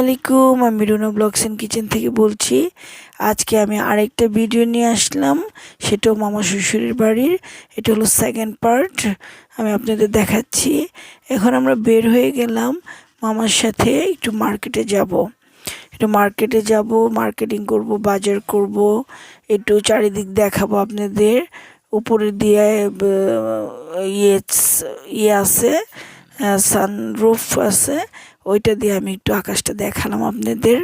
আলাইকুম আমি Runa blogs and kitchen থেকে বলছি, আজকে আমি আরেকটা ভিডিও নিয়ে আসলাম, সেটাও মামা শ্বশুরের বাড়ির, এটা হলো সেকেন্ড পার্ট আমি আপনাদের দেখাচ্ছি। এখন আমরা বের হয়ে গেলাম মামার সাথে একটু মার্কেটে যাব। একটু মার্কেটে যাব মার্কেটিং করব, বাজার করব, একটু চারিদিক দেখাবো আপনাদের উপরে দিয়ে ইয়ে ইয়ে আছে সানরুফ আছে ওইটা দিয়ে আমি একটু আকাশটা দেখালাম আপনাদের।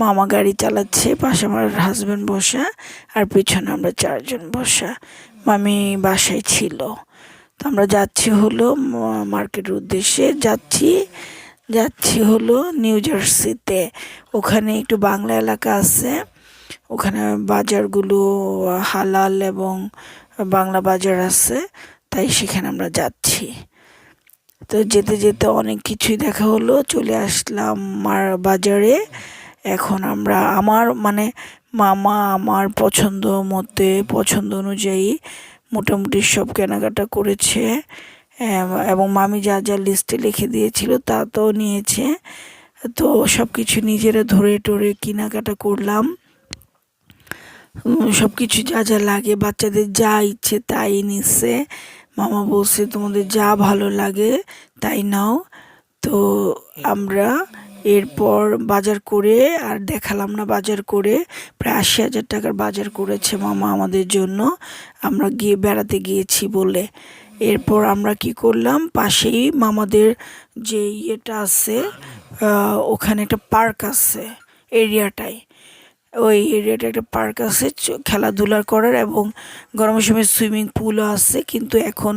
মামা গাড়ি চালাচ্ছে, পাশে আমার হাজব্যান্ড বসা, আর পিছনে আমরা চারজন বসা। মামি বাসায় ছিল। তো আমরা যাচ্ছি হলো মার্কেটের উদ্দেশ্যে। যাচ্ছি যাচ্ছি হলো নিউ জার্সিতে ওখানে একটু বাংলা এলাকা আছে। ওখানে বাজারগুলো হালাল এবং বাংলা বাজার আছে, তাই সেখানে আমরা যাচ্ছি। তো যেতে যেতে অনেক কিছুই দেখা হলো, চলে আসলাম মার বাজারে। এখন আমরা, আমার মানে মামা আমার পছন্দ মতে, পছন্দ অনুযায়ী মোটামুটি সব কেনাকাটা করেছে। এবং মামি যা যা লিস্টে লিখে দিয়েছিল তা তো নিয়েছে। তো সব কিছু নিজেরা ধরে টরে কেনাকাটা করলাম। সব কিছু যা যা লাগে, বাচ্চাদের যা ইচ্ছে তাই নিচ্ছে। মামা বলছে, তোমাদের যা ভালো লাগে তাই নাও। তো আমরা এরপর বাজার করে আর দেখালাম না বাজার করে, প্রায় আশি হাজার টাকার বাজার করেছে মামা আমাদের জন্য। আমরা গিয়ে বেড়াতে গিয়েছি বলে। এরপর আমরা কি করলাম, পাশেই মামাদের যে ইয়েটা আছে ওখানে একটা পার্ক আছে, এরিয়াটায়। ওই এরিয়াটা একটা পার্ক আছে খেলাধুলা করার এবং গরমের সময় সুইমিং পুলও আছে, কিন্তু এখন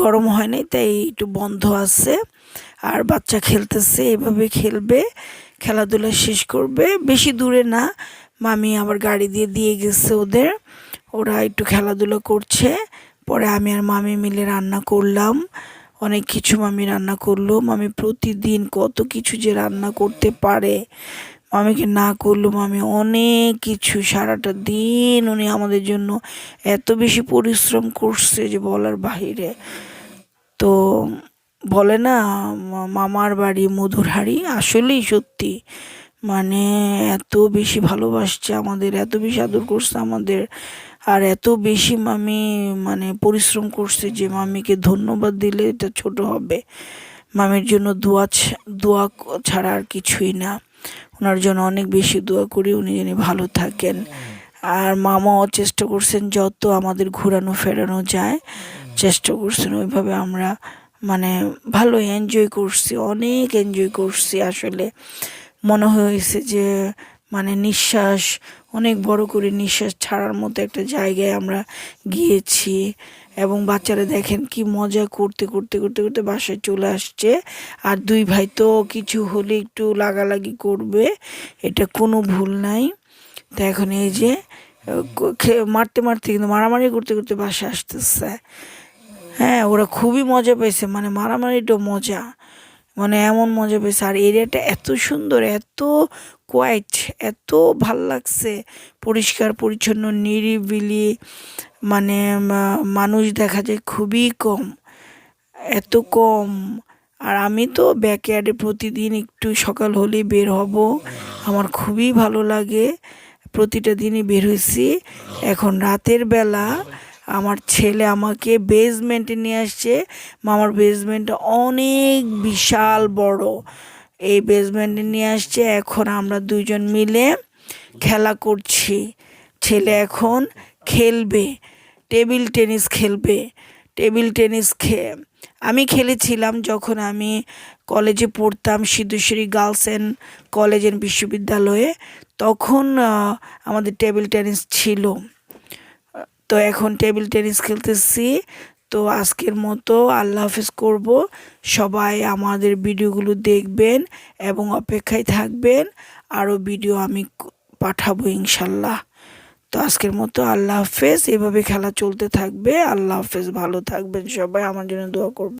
গরম হয় নাই, তাই একটু বন্ধ আছে। আর বাচ্চা খেলতেছে, এভাবে খেলবে, খেলাধুলা শেষ করবে। বেশি দূরে না, মামি আবার গাড়ি দিয়ে দিয়ে গেছে ওদের, ওরা একটু খেলাধুলা করছে। পরে আমি আর মামি মিলে রান্না করলাম, অনেক কিছু মামি রান্না করল। মামি প্রতিদিন কত কিছু যে রান্না করতে পারে। মামিকে না করল মামি অনেক কিছু, সারাটা দিন উনি আমাদের জন্য এত বেশি পরিশ্রম করছে যে বলার বাহিরে। তো বলে না মামার বাড়ি মধুর হাড়ি আসলেই সত্যি। মানে এত বেশি ভালোবাসছে আমাদের, এত বেশি আদর করছে আমাদের, আর এত বেশি মামি মানে পরিশ্রম করছে যে মামিকে ধন্যবাদ দিলে এটা ছোট হবে। মামির জন্য দোয়া দোয়া ছাড়া আর কিছুই না। ওনার জন্য অনেক বেশি দোয়া করি, উনি যেন ভালো থাকেন। আর মামাও চেষ্টা করছেন যত আমাদের ঘোরানো ফেরানো যায়, চেষ্টা করছেন ওইভাবে আমরা মানে ভালো এনজয় করছি, অনেক এনজয় করছি। আসলে মনে হয়েছে যে মানে নিঃশ্বাস, অনেক বড় করে নিঃশ্বাস ছাড়ার মতো একটা জায়গায় আমরা গিয়েছি। এবং বাচ্চারা দেখেন কি মজা করতে করতে করতে করতে বাসায় চলে আসছে। আর দুই ভাই তো কিছু হলে একটু লাগালাগি করবে, এটা কোনো ভুল নাই। তো এখন এই যে মারতে মারতে কিন্তু মারামারি করতে করতে বাসায় আসতেছে। হ্যাঁ ওরা খুবই মজা পেয়েছে মানে মারামারিটাও মজা। মানে এমন মজা পেয়েছে। আর এরিয়াটা এত সুন্দর, এত কোয়াইট এত ভালো লাগছে। পরিষ্কার, পরিচ্ছন্ন, নিরিবিলি মানে মানুষ দেখা যায় খুবই কম, এত কম। আর আমি তো ব্যাকয়ার্ডে প্রতিদিন একটু সকাল হলেই বের হব। আমার খুবই ভালো লাগে। প্রতিটা দিনই বের হয়েছি। এখন রাতের বেলা আমার ছেলে আমাকে বেসমেন্টে নিয়ে আসছে। মামার বেসমেন্টটা অনেক বিশাল বড়। এই বেসমেন্টে নিয়ে আসছে। এখন আমরা দুজন মিলে খেলা করছি। ছেলে এখন খেলবে। টেবিল টেনিস খেলবে। টেবিল টেনিস খে, আমি খেলেছিলাম যখন আমি কলেজে পড়তাম Siddheswari girls and college and বিশ্ববিদ্যালয়ে। তখন আমাদের টেবিল টেনিস ছিল। তো এখন টেবিল টেনিস খেলতেছি। তো আজকের মতো আল্লাহ হাফেজ করব। সবাই আমাদের ভিডিওগুলো দেখবেন এবং অপেক্ষায় থাকবেন। আরও ভিডিও আমি পাঠাবো ইনশাল্লাহ। তো আজকের মতো আল্লাহ হাফেজ। এভাবে খেলা চলতে থাকবে। আল্লাহ হাফেজ। ভালো থাকবেন সবাই। আমার জন্য দোয়া করবেন।